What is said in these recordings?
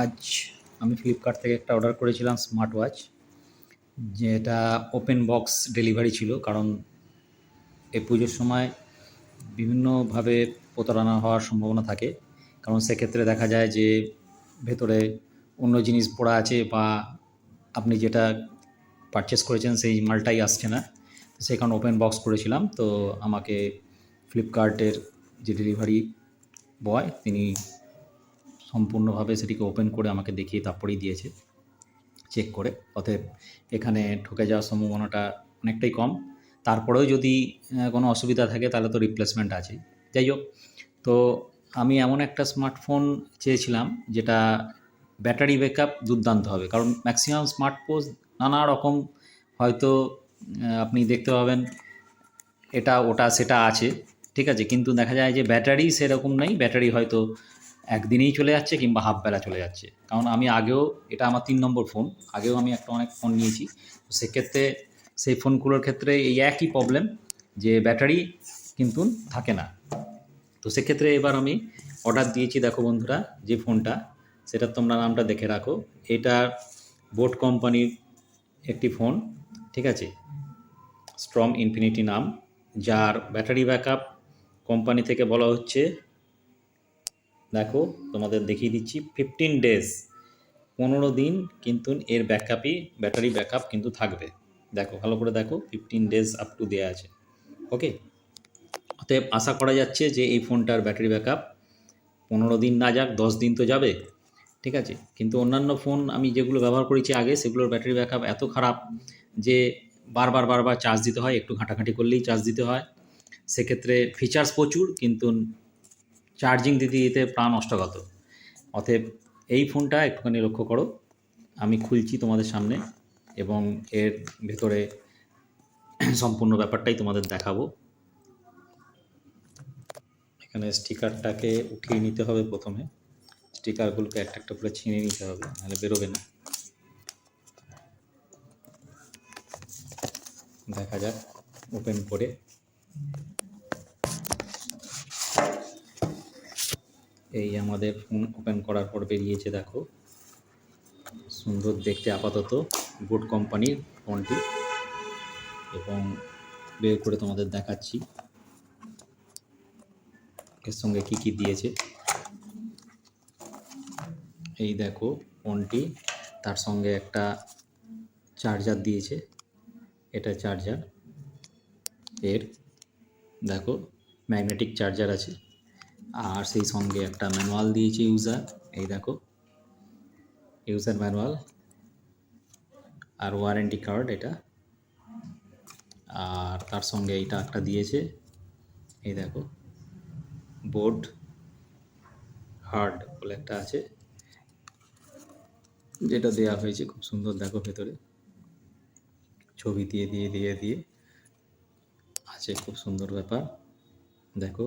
আজ আমি ফ্লিপকার্ট থেকে একটা অর্ডার করেছিলাম স্মার্ট ওয়াচ যেটা ওপেন বক্স ডেলিভারি ছিল, কারণ এই পুজোর সময় বিভিন্নভাবে প্রতারণা হওয়ার সম্ভাবনা থাকে। কারণ সেক্ষেত্রে দেখা যায় যে ভেতরে অন্য জিনিস পড়া আছে বা আপনি যেটা পারচেস করেছেন সেই মালটাই আসছে না। তো সেই কারণে ওপেন বক্স করেছিলাম, তো আমাকে ফ্লিপকার্টের যে ডেলিভারি বয় তিনি সম্পূর্ণভাবে সেটিকে ওপেন করে আমাকে দেখিয়ে তারপরেই দিয়েছে। চেক করে। অতএব এখানে ঠকে যাওয়ার সম্ভাবনাটা অনেকটাই কম। তারপরেও যদি কোনো অসুবিধা থাকে তাহলে তো রিপ্লেসমেন্ট আছেই যাই হোক, তো আমি এমন একটা স্মার্টফোন চেয়েছিলাম যেটা ব্যাটারি ব্যাকআপ দুর্দান্ত হবে। কারণ ম্যাক্সিমাম স্মার্টফোন নানা রকম হয়তো আপনি দেখতে পাবেন। এটা, ওটা, সেটা আছে। ঠিক আছে, কিন্তু দেখা যায় যে ব্যাটারি সেরকম নেই। ব্যাটারি হয়তো একদিনেই চলে যাচ্ছে কিংবা হাফ বেলা চলে যাচ্ছে। কারণ আমি আগেও, এটা আমার তিন নম্বর ফোন, আগেও আমি একটা অনেক ফোন নিয়েছি। তো সেক্ষেত্রে সেই ফোনগুলোর ক্ষেত্রে এই একই প্রবলেম যে ব্যাটারি কিন্তু থাকে না। তো সেক্ষেত্রে এবার আমি অর্ডার দিয়েছি, দেখো বন্ধুরা, যে ফোনটা সেটা তোমরা নামটা দেখে রাখো। এটা বোট কোম্পানির একটি ফোন, ঠিক আছে? স্ট্রং ইনফিনিটি নাম, যার ব্যাটারি ব্যাকআপ কোম্পানি থেকে বলা হচ্ছে দেখো, তোমাদের দেখিয়ে দিচ্ছি ফিফটিন ডেজ পনেরো দিন কিন্তু এর ব্যাকআপই ব্যাটারি ব্যাকআপ কিন্তু থাকবে। দেখো, ভালো করে দেখো ফিফটিন ডেজ আপ টু দেওয়া আছে। ওকে অতএব আশা করা যাচ্ছে যে এই ফোনটার ব্যাটারি ব্যাকআপ পনেরো দিন না যাক, দশ দিন তো যাবে। ঠিক আছে? কিন্তু অন্যান্য ফোন আমি যেগুলো ব্যবহার করেছি আগে, সেগুলোর ব্যাটারি ব্যাকআপ এত খারাপ যে বারবার বারবার চার্জ দিতে হয়, একটু ঘাঁটাঘাঁটি করলেই চার্জ দিতে হয়। সেক্ষেত্রে ফিচার্স প্রচুর, কিন্তু চার্জিং দিতে দিতে প্রাণ অষ্টগত। অতএব এই ফোনটা একটুখানি লক্ষ্য করো। আমি খুলছি তোমাদের সামনে এবং এর ভেতরে সম্পূর্ণ ব্যাপারটাই তোমাদের দেখাবো। এখানে স্টিকারটাকে উঠিয়ে নিতে হবে প্রথমে। স্টিকারগুলোকে একটা একটা করে ছিঁড়ে নিতে হবে, নাহলে বেরোবে না। দেখা যাক, ওপেন করে। এই আমাদের ফোন ওপেন করার পর বেরিয়েছে, দেখো। সুন্দর দেখতে আপাতত গুড কোম্পানির ফোনটি এবং বের করে তোমাদের দেখাচ্ছি। এর সঙ্গে কি কি দিয়েছে। এই দেখো ফোনটি তার সঙ্গে একটা চার্জার দিয়েছে। এটা চার্জার এর, দেখো ম্যাগনেটিক চার্জার আছে। আর সেই সঙ্গে একটা ম্যানুয়াল দিয়েছে ইউজার এই দেখো ইউজার ম্যানুয়াল আর ওয়ারেন্টি কার্ড এটা। আর তার সঙ্গে এইটা একটা দিয়েছে, এই দেখো বোর্ড হার্ড বলে একটা আছে, যেটা দেয়া হয়েছে খুব সুন্দর, দেখো ভেতরে। ছবি দিয়ে দিয়ে দিয়ে দিয়ে, আছে, খুব সুন্দর ব্যাপার। দেখো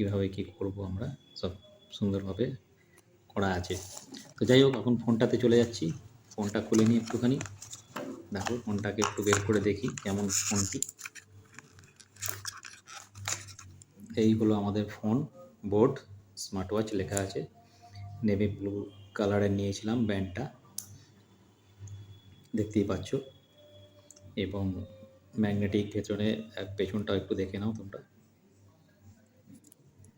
কীভাবে কি করব আমরা, সব সুন্দরভাবে করা আছে। তো যাই হোক, এখন ফোনটাতে চলে যাচ্ছি। ফোনটা খুলে নিই একটুখানি। দেখো, ফোনটাকে একটু বের করে দেখি কেমন ফোনটি। এই হলো আমাদের ফোন, বোর্ড স্মার্ট ওয়াচ লেখা আছে। নেভি ব্লু কালারের নিয়েছিলাম ব্যান্ডটা। দেখতেই পাচ্ছ। এবং ম্যাগনেটিক এক- পেছনটাও একটু দেখে নাও তোমরা।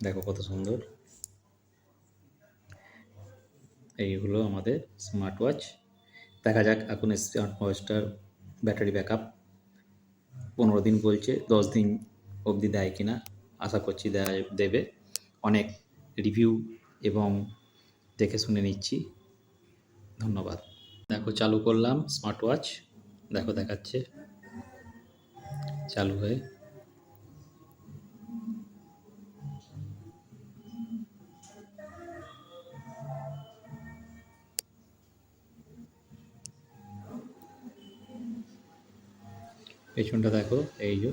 দেখো কত সুন্দর। এই হলো আমাদের স্মার্ট ওয়াচ দেখা যাক এখন স্মার্ট ওয়াচটার ব্যাটারি ব্যাকআপ পনেরো দিন বলছে, দশ দিন অবধি দেয় কিনা আশা করছি দেয় দেবে। অনেক রিভিউ এবং দেখে শুনে নিচ্ছি। ধন্যবাদ। দেখো চালু করলাম স্মার্ট ওয়াচ দেখো দেখাচ্ছে। চালু হয়ে পেছনটা দেখো এই যে।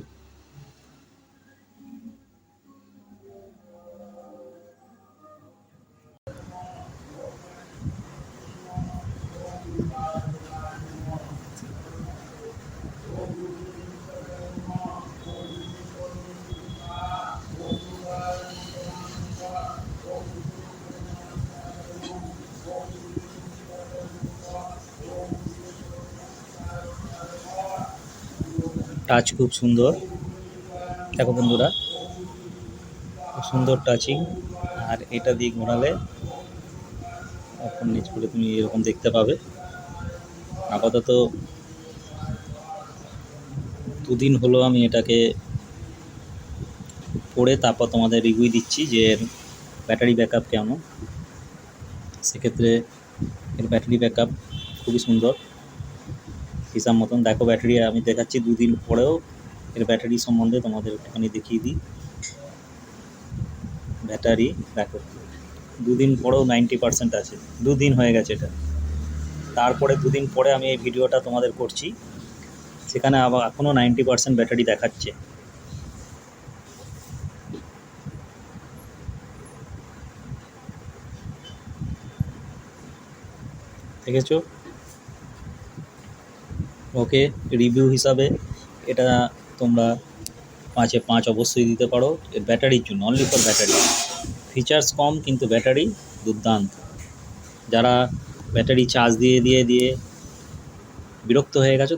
টাচ খুব সুন্দর। দেখো বন্ধুরা, খুব সুন্দর টাচিং আর এটা দিয়ে ঘোরালে এখন নিচ করে তুমি এরকম দেখতে পাবে। আপাতত দুদিন হলো আমি এটাকে পড়ে তারপর তোমাদের রিভিউ দিচ্ছি যে এর ব্যাটারি ব্যাকআপ কেমন। সেক্ষেত্রে এর ব্যাটারি ব্যাকআপ খুবই সুন্দর। হিসাব মতন। দেখো ব্যাটারি আমি দেখাচ্ছি দুদিন পরেও। এর ব্যাটারি সম্বন্ধে তোমাদের একটুখানি দেখিয়ে দিই। ব্যাটারি দেখো। দুদিন পরেও নাইনটি পার্সেন্ট আছে। দুদিন হয়ে গেছে এটা। তারপরে দুদিন পরে আমি এই ভিডিওটা তোমাদের করছি। সেখানে আবার এখনও নাইনটি পার্সেন্ট ব্যাটারি দেখাচ্ছে। দেখেছ? ওকে রিভিউ হিসাবে, এটা তোমরা পাঁচে পাঁচ অবশ্যই দিতে পারো। এর ব্যাটারির জন্য অনলি ফর ব্যাটারি ফিচার্স কম, কিন্তু ব্যাটারি দুর্দান্ত। যারা ব্যাটারি চার্জ দিয়ে দিয়ে দিয়ে বিরক্ত হয়ে গেছো